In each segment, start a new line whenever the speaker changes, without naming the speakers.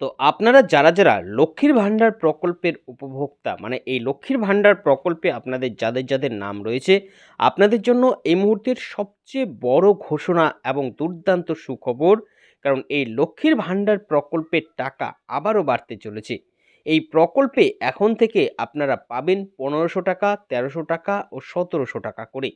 তো আপনারা যারা যারা লক্ষ্মীর ভাণ্ডার প্রকল্পের উপভোক্তা মানে এই লক্ষ্মীর ভাণ্ডার প্রকল্পে আপনাদের যাদের যাদের নাম রয়েছে, আপনাদের জন্য এই মুহূর্তের সবচেয়ে বড় ঘোষণা এবং দুর্দান্ত সুখবর, কারণ এই লক্ষ্মীর ভাণ্ডার প্রকল্পের টাকা আবারও বাড়তে চলেছে। এই প্রকল্পে এখন থেকে আপনারা পাবেন পনেরোশো টাকা, তেরোশো টাকা ও সতেরোশো টাকা করে।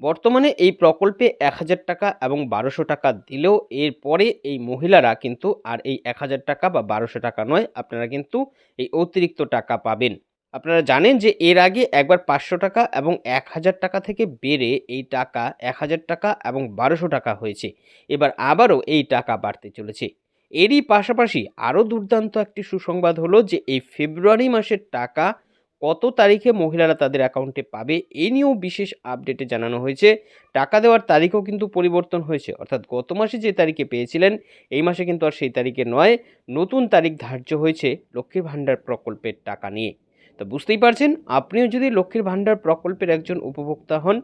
বর্তমানে এই প্রকল্পে এক হাজার টাকা এবং বারোশো টাকা দিলেও এরপরে এই মহিলারা কিন্তু আর এই এক হাজার টাকা বা বারোশো টাকা নয়, আপনারা কিন্তু এই অতিরিক্ত টাকা পাবেন। আপনারা জানেন যে এর আগে একবার পাঁচশো টাকা এবং এক হাজার টাকা থেকে বেড়ে এই টাকা এক হাজার টাকা এবং বারোশো টাকা হয়েছে। এবার আবারও এই টাকা বাড়তে চলেছে। এরই পাশাপাশি আরও দুর্দান্ত একটি সুসংবাদ হলো যে এই ফেব্রুয়ারি মাসের টাকা কত তারিখে মহিলারা তাদের অ্যাকাউন্টে পাবে, এ নিয়েও বিশেষ আপডেটে জানানো হয়েছে। টাকা দেওয়ার তারিখও কিন্তু পরিবর্তন হয়েছে। অর্থাৎ গত মাসে যে তারিখে পেয়েছিলেন, এই মাসে কিন্তু আর সেই তারিখে নয়, নতুন তারিখ ধার্য হয়েছে লক্ষ্মীর ভাণ্ডার প্রকল্পের টাকা নিয়ে। তো বুঝতেই পারছেন, আপনিও যদি লক্ষ্মীর ভাণ্ডার প্রকল্পের একজন উপভোক্তা হন,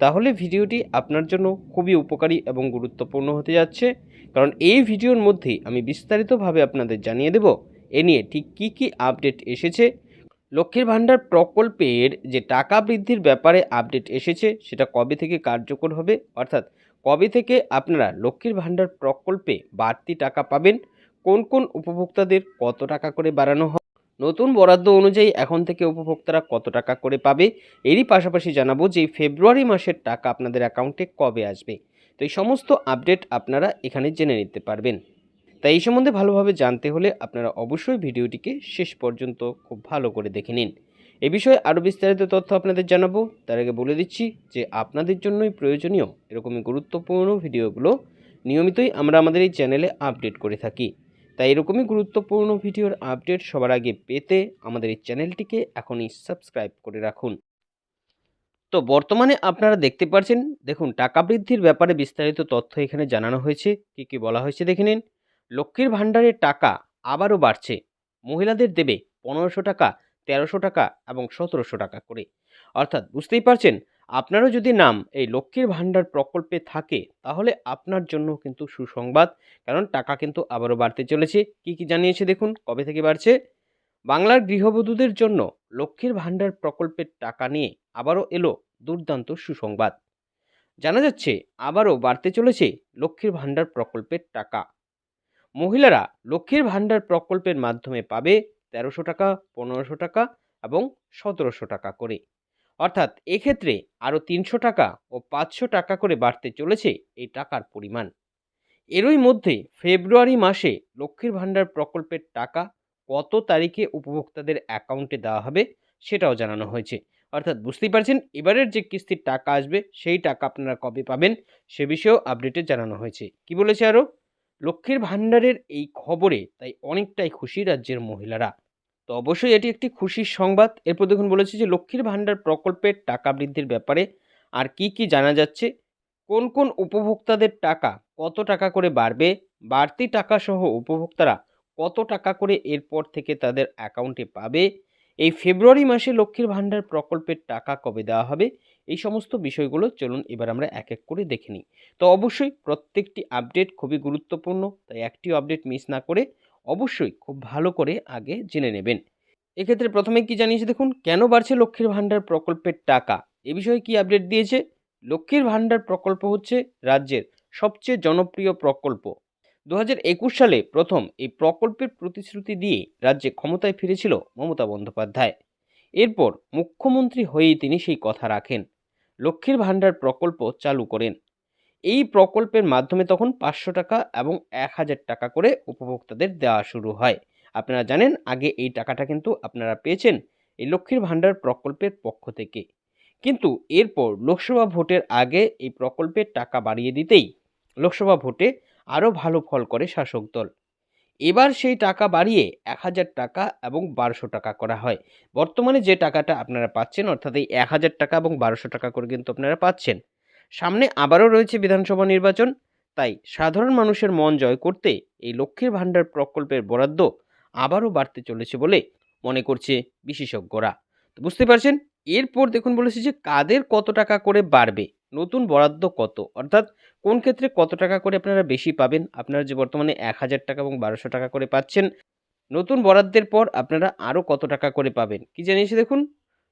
তাহলে ভিডিওটি আপনার জন্য খুবই উপকারী এবং গুরুত্বপূর্ণ হতে যাচ্ছে। কারণ এই ভিডিওর মধ্যেই আমি বিস্তারিতভাবে আপনাদের জানিয়ে দেব, এ নিয়ে ঠিক কী কী আপডেট এসেছে লক্ষ্মীর ভাণ্ডার প্রকল্পের যে টাকা বৃদ্ধির ব্যাপারে আপডেট এসেছে, সেটা কবে থেকে কার্যকর হবে? অর্থাৎ কবে থেকে আপনারা লক্ষ্মীর ভাণ্ডার প্রকল্পে বাড়তি টাকা পাবেন? কোন কোন উপভোক্তাদের কত টাকা করে বাড়ানো হবে? নতুন বরাদ্দ অনুযায়ী এখন থেকে উপভোক্তারা কত টাকা করে পাবে? এরই পাশাপাশি জানাব যে ফেব্রুয়ারি মাসের টাকা আপনাদের অ্যাকাউন্টে কবে আসবে? তো এই সমস্ত আপডেট আপনারা এখানে জেনে নিতে পারবেন। তাই এই সম্বন্ধে ভালোভাবে জানতে হলে আপনারা অবশ্যই ভিডিওটিকে শেষ পর্যন্ত খুব ভালো করে দেখে নিন। এ বিষয়ে আরও বিস্তারিত তথ্য আপনাদের জানাব। তার আগে বলে দিচ্ছি যে আপনাদের জন্যই প্রয়োজনীয় এরকমই গুরুত্বপূর্ণ ভিডিওগুলো নিয়মিতই আমরা আমাদের এই চ্যানেলে আপডেট করে থাকি। তাই এরকমই গুরুত্বপূর্ণ ভিডিওর আপডেট সবার আগে পেতে আমাদের এই চ্যানেলটিকে এখনই সাবস্ক্রাইব করে রাখুন। তো বর্তমানে আপনারা দেখতে পাচ্ছেন দেখুন, টাকা বৃদ্ধির ব্যাপারে বিস্তারিত তথ্য এখানে জানানো হয়েছে। কী কী বলা হয়েছে দেখে নিন। লক্ষ্মীর ভাণ্ডারের টাকা আবারও বাড়ছে। মহিলাদের দেবে পনেরোশো টাকা, তেরোশো টাকা এবং সতেরোশো টাকা করে। অর্থাৎ বুঝতেই পারছেন, আপনারও যদি নাম এই লক্ষ্মীর ভাণ্ডার প্রকল্পে থাকে, তাহলে আপনার জন্য কিন্তু সুসংবাদ, কারণ টাকা কিন্তু আবারও বাড়তে চলেছে। কি কি জানিয়েছে দেখুন, কবে থেকে বাড়ছে? বাংলার গৃহবধূদের জন্য লক্ষ্মীর ভাণ্ডার প্রকল্পের টাকা নিয়ে আবারও এলো দুর্দান্ত সুসংবাদ। জানা যাচ্ছে, আবারও বাড়তে চলেছে লক্ষ্মীর ভাণ্ডার প্রকল্পের টাকা। মহিলারা লক্ষ্মীর ভাণ্ডার প্রকল্পের মাধ্যমে পাবে তেরোশো টাকা, পনেরোশো টাকা এবং সতেরোশো টাকা করে। অর্থাৎ এক্ষেত্রে আরও তিনশো টাকা ও পাঁচশো টাকা করে বাড়তে চলেছে এই টাকার পরিমাণ। এরই মধ্যে ফেব্রুয়ারি মাসে লক্ষ্মীর ভাণ্ডার প্রকল্পের টাকা কত তারিখে উপভোক্তাদের অ্যাকাউন্টে দেওয়া হবে সেটাও জানানো হয়েছে। অর্থাৎ বুঝতেই পারছেন, এবারের যে কিস্তির টাকা আসবে সেই টাকা আপনারা কবে পাবেন সে বিষয়েও আপডেটে জানানো হয়েছে। কি বলেছে আরও? লক্ষ্মীর ভাণ্ডারের এই খবরে তাই অনেকটাই খুশি রাজ্যের মহিলারা। তো অবশ্যই এটি একটি খুশির সংবাদ। এরপর দেখুন বলেছে যে, লক্ষ্মীর ভাণ্ডার প্রকল্পের টাকা বৃদ্ধির ব্যাপারে আর কি কি জানা যাচ্ছে? কোন কোন উপভোক্তাদের টাকা কত টাকা করে বাড়বে? বাড়তি টাকা সহ উপভোক্তারা কত টাকা করে এরপর থেকে তাদের অ্যাকাউন্টে পাবে? এই ফেব্রুয়ারি মাসে লক্ষ্মীর ভাণ্ডার প্রকল্পের টাকা কবে দেওয়া হবে? এই সমস্ত বিষয়গুলো চলুন এবার আমরা এক এক করে দেখে নিই। তো অবশ্যই প্রত্যেকটি আপডেট খুবই গুরুত্বপূর্ণ, তাই একটি আপডেট মিস না করে অবশ্যই খুব ভালো করে আগে জেনে নেবেন। এক্ষেত্রে প্রথমে কি জানিয়েছে দেখুন, কেন বাড়ছে লক্ষ্মীর ভাণ্ডার প্রকল্পের টাকা? এ বিষয়ে কি আপডেট দিয়েছে? লক্ষ্মীর ভাণ্ডার প্রকল্প হচ্ছে রাজ্যের সবচেয়ে জনপ্রিয় প্রকল্প। দু সালে প্রথম এই প্রকল্পের প্রতিশ্রুতি দিয়ে রাজ্যে ক্ষমতায় ফিরেছিল মমতা বন্দ্যোপাধ্যায়। এরপর মুখ্যমন্ত্রী হয়েই তিনি সেই কথা রাখেন। লক্ষ্মীর ভাণ্ডার প্রকল্প চালু করেন। এই প্রকল্পের মাধ্যমে তখন পাঁচশো টাকা এবং এক হাজার টাকা করে উপভোক্তাদের দেওয়া শুরু হয়। আপনারা জানেন, আগে এই টাকাটা কিন্তু আপনারা পেয়েছেন এই লক্ষ্মীর ভাণ্ডার প্রকল্পের পক্ষ থেকে। কিন্তু এরপর লোকসভা ভোটের আগে এই প্রকল্পের টাকা বাড়িয়ে দিতেই লোকসভা ভোটে আরও ভালো ফল করে শাসক দল। এবার সেই টাকা বাড়িয়ে এক হাজার টাকা এবং বারোশো টাকা করা হয়। বর্তমানে যে টাকাটা আপনারা পাচ্ছেন, অর্থাৎ এই এক হাজার টাকা এবং বারোশো টাকা করে কিন্তু আপনারা পাচ্ছেন। সামনে আবারও রয়েছে বিধানসভা নির্বাচন, তাই সাধারণ মানুষের মন জয় করতে এই লক্ষ্মীর ভাণ্ডার প্রকল্পের বরাদ্দ আবারও বাড়তে চলেছে বলে মনে করছে বিশেষজ্ঞরা। তো বুঝতে পারছেন? এরপর দেখুন বলেছে যে কাদের কত টাকা করে বাড়বে। নতুন বরাদ্দ কত? অর্থাৎ কোন ক্ষেত্রে কত টাকা করে আপনারা বেশি পাবেন? আপনারা যে বর্তমানে এক হাজার টাকা এবং বারোশো টাকা করে পাচ্ছেন, নতুন বরাদ্দের পর আপনারা আরও কত টাকা করে পাবেন? কি জানিয়েছে দেখুন?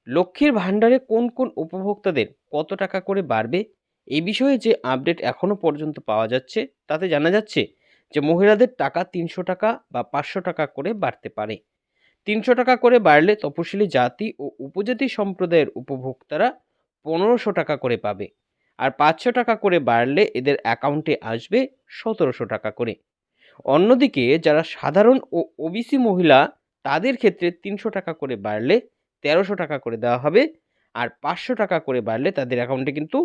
লক্ষ্মীর ভাণ্ডারে কোন কোন উপভোক্তাদের কত টাকা করে বাড়বে? এই বিষয়ে যে আপডেট এখনও পর্যন্ত পাওয়া যাচ্ছে, তাতে জানা যাচ্ছে যে মহিলাদের টাকা তিনশো টাকা বা পাঁচশো টাকা করে বাড়তে পারে। তিনশো টাকা করে বাড়লে তপশিলি জাতি ও উপজাতি সম্প্রদায়ের উপভোক্তারা পনেরোশো টাকা করে পাবে। আর পাঁচশো টাকা করে বাড়লে এদের অ্যাকাউন্টে আসবে সতেরোশো টাকা করে। অন্যদিকে যারা সাধারণ ও ওবিসি মহিলা, তাদের ক্ষেত্রে তিনশো টাকা করে বাড়লে তেরোশো টাকা করে দেওয়া হবে আর পাঁচশো টাকা করে বাড়লে তাদের অ্যাকাউন্টে কিন্তু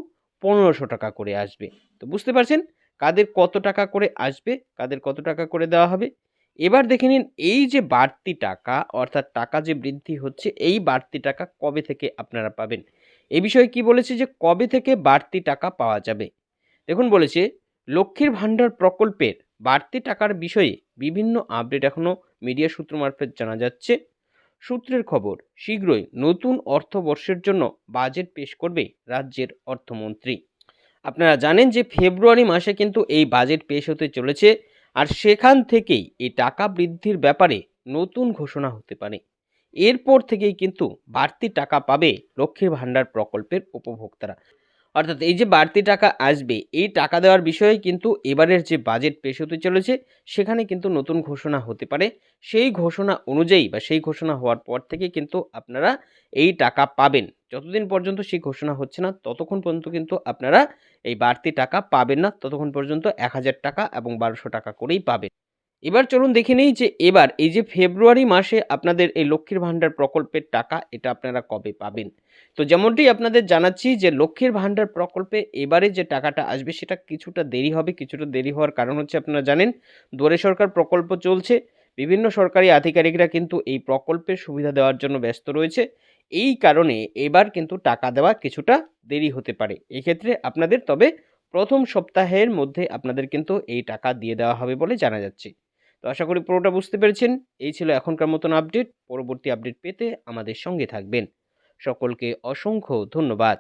পনেরোশো টাকা করে আসবে। তো বুঝতে পারছেন? কাদের কত টাকা করে আসবে, কাদের কত টাকা করে দেওয়া হবে? এবার দেখে নিন এই যে বাড়তি টাকা, অর্থাৎ টাকা যে বৃদ্ধি হচ্ছে, এই বাড়তি টাকা কবে থেকে আপনারা পাবেন? এ বিষয়ে কি বলেছে যে কবে থেকে বাড়তি টাকা পাওয়া যাবে? দেখুন বলেছে, লক্ষ্মীর ভাণ্ডার প্রকল্পের বাড়তি টাকার বিষয়ে বিভিন্ন আপডেট এখনও মিডিয়া সূত্র মারফত জানা যাচ্ছে। সূত্রের খবর, শীঘ্রই নতুন অর্থবর্ষের জন্য বাজেট পেশ করবে রাজ্যের অর্থমন্ত্রী। আপনারা জানেন যে ফেব্রুয়ারি মাসে কিন্তু এই বাজেট পেশ হতে চলেছে, আর সেখান থেকেই এই টাকা বৃদ্ধির ব্যাপারে নতুন ঘোষণা হতে পারে। এরপর থেকেই কিন্তু বাড়তি টাকা পাবে লক্ষ্মীর ভাণ্ডার প্রকল্পের উপভোক্তারা। অর্থাৎ এই যে বাড়তি টাকা আসবে, এই টাকা দেওয়ার বিষয়ে কিন্তু এবারের যে বাজেট পেশ হতে চলেছে, সেখানে কিন্তু নতুন ঘোষণা হতে পারে। সেই ঘোষণা অনুযায়ী বা সেই ঘোষণা হওয়ার পর থেকে কিন্তু আপনারা এই টাকা পাবেন। যতদিন পর্যন্ত সেই ঘোষণা হচ্ছে না, ততক্ষণ পর্যন্ত কিন্তু আপনারা এই বাড়তি টাকা পাবেন না। ততক্ষণ পর্যন্ত এক হাজার টাকা এবং বারোশো টাকা করেই পাবেন। এবার চলুন দেখে নিই যে এবার এই যে ফেব্রুয়ারি মাসে আপনাদের এই লক্ষ্মীর ভাণ্ডার প্রকল্পের টাকা, এটা আপনারা কবে পাবেন? তো যেমনটি আপনাদের জানাচ্ছি যে লক্ষ্মীর ভাণ্ডার প্রকল্পে এবারে যে টাকাটা আসবে, সেটা কিছুটা দেরি হবে, কিছুটা দেরি হওয়ার কারণ হচ্ছে আপনারা জানেন, দুয়ারে সরকার প্রকল্প চলছে, বিভিন্ন সরকারি আধিকারিকরা কিন্তু এই প্রকল্পের সুবিধা দেওয়ার জন্য ব্যস্ত রয়েছে। এই কারণে এবার কিন্তু টাকা দেওয়া কিছুটা দেরি হতে পারে। এক্ষেত্রে আপনাদের তবে প্রথম সপ্তাহের মধ্যে আপনাদের কিন্তু এই টাকা দিয়ে দেওয়া হবে বলে জানা যাচ্ছে। তো আশা করি পুরোটা বুঝতে পেরেছেন। এই ছিল এখনকার মতন আপডেট। পরবর্তী আপডেট পেতে আমাদের সঙ্গে থাকবেন। সকলকে অসংখ্য ধন্যবাদ।